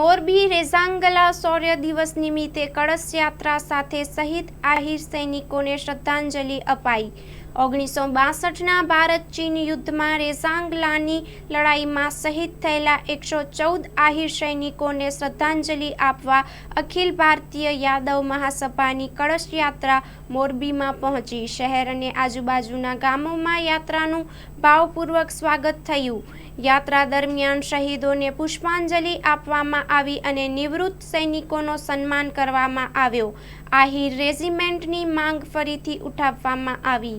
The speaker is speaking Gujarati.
મોરબી રેઝાંગલા શૌર્ય દિવસ નિમિત્તે કળશ યાત્રા સાથે શહીદ આહિર સૈનિકોને શ્રદ્ધાંજલિ અપાઈ. ઓગણીસો બાસઠના ભારત ચીન યુદ્ધમાં રેઝાંગલાની લડાઈમાં શહીદ થયેલા એકસો ચૌદ આહિર સૈનિકોને શ્રદ્ધાંજલિ આપવા અખિલ ભારતીય યાદવ મહાસભાની કળશ યાત્રા મોરબીમાં પહોંચી. શહેર અને આજુબાજુના ગામોમાં યાત્રાનું ભાવપૂર્વક સ્વાગત થયું. યાત્રા દરમિયાન શહીદોને પુષ્પાંજલિ આપવામાં આવી અને નિવૃત્ત સૈનિકોનો સન્માન કરવામાં આવ્યો. આહિર રેજિમેન્ટની માંગ ફરીથી ઉઠાવવામાં આવી.